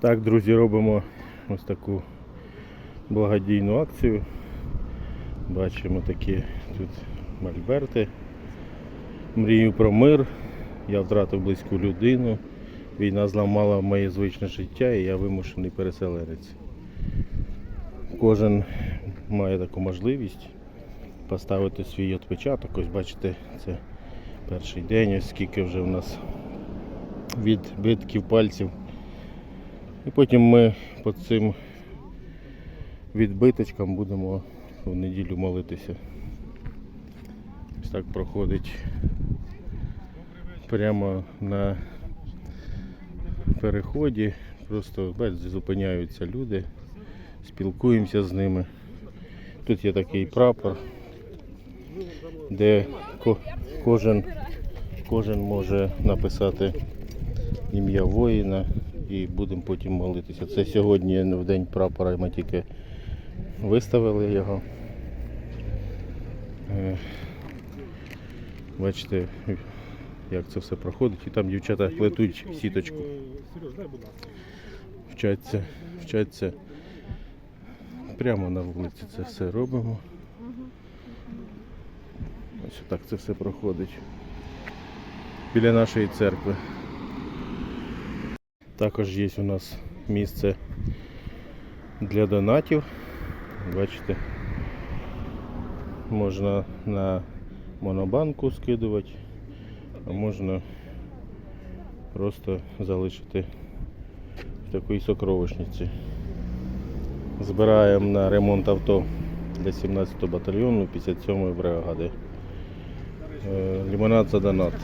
Так, друзі, робимо ось таку благодійну акцію. Бачимо такі тут мольберти. Мрію про мир. Я втратив близьку людину. Війна зламала моє звичне життя і я вимушений переселенець. Кожен має таку можливість поставити свій відпечаток. Ось бачите, це перший день, ось скільки вже в нас відбитків пальців. І потім ми по цим відбиточкам будемо в неділю молитися. Ось так проходить прямо на переході. Просто бачите, зупиняються люди, спілкуємося з ними. Тут є такий прапор, де ко- кожен, кожен може написати ім'я воїна і будемо потім молитися. Це сьогодні в день прапора ми тільки виставили його. Е, Бачите, як це все проходить. І там дівчата плетуть сіточку. Вчаться, вчаться. Прямо на вулиці це все робимо. Ось так це все проходить. Біля нашої церкви. Також є у нас місце для донатів. Бачите, можна на монобанку скидувати, а можна просто залишити в такій сокровищниці. Збираємо на ремонт авто для 17 батальйону 57-ї бригади. Е, Лимонад за донат.